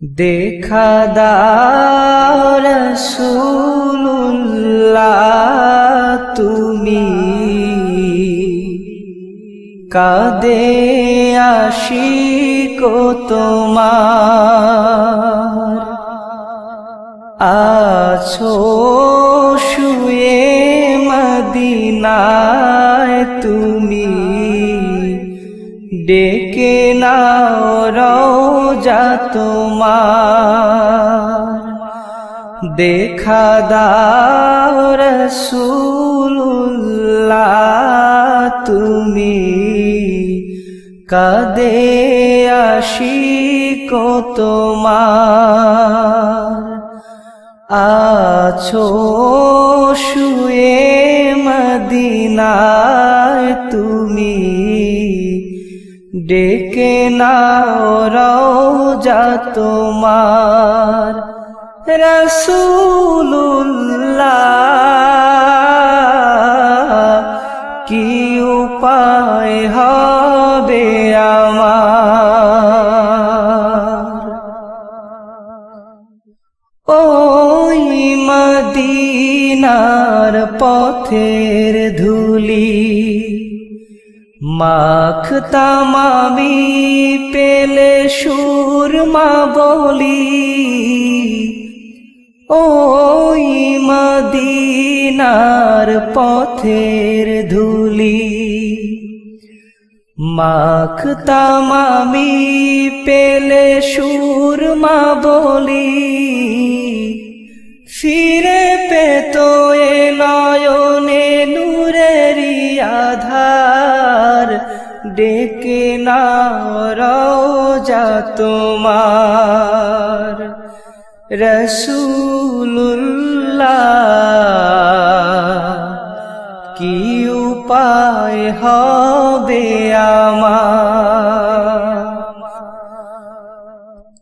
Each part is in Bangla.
দেখা দাও রসুল্লাহ তুমি কাদে আশিক তোমার আছো শুয়ে মদিনায় তুমি ডেকে নাও রওজা তোমার। দেখা দাও রসুল্লাহ তুমি কাদে আশিক তোমার। আছো শুয়ে মদিনায়, তুমি ডেকে নাও রওজা তোমার রসুল্লাহ কি উপায় হবে আমার? ওই মদিনার পথের ধুলি মাখতাম আমি পেলে সুরমা বলি, ওই মদিনার পথের ধুলি। মাখতাম আমি পেলে সুরমা বলি, ফিরে পেত ডেকে না রওজা তোমার। রসুল্লাহ কি উপায় হবে আমার?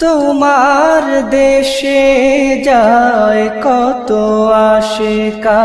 তোমার দেশে যায় কত আশেকা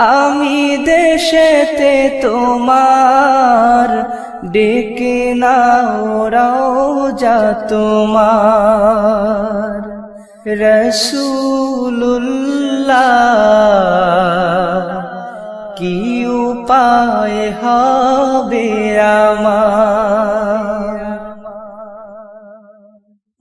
আমি দেশেতে তোমার ডেকে নাও রওজা তোমার। রসুল্লাহ কি উপায় হবে আমার?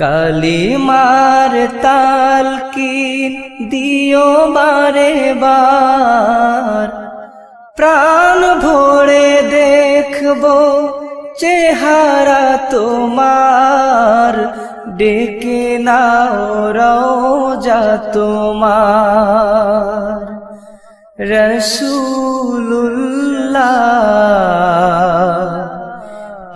কালিমার তাল কি দিও বারে বার। প্রাণ ভরে দেখব চেহারা তোমার। ডেকে নাও রওজা তোমার। রসুল্লাহ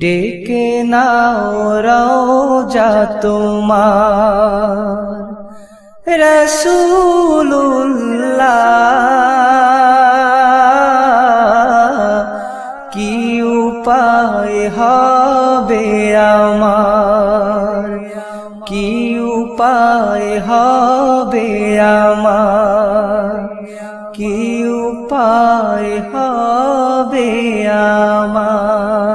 ডেকে নাও তোমার। রসুল্লাহ কি উপায় হবে আমার? কি উপায় হবে আমার? কি উপায় হবে আমার?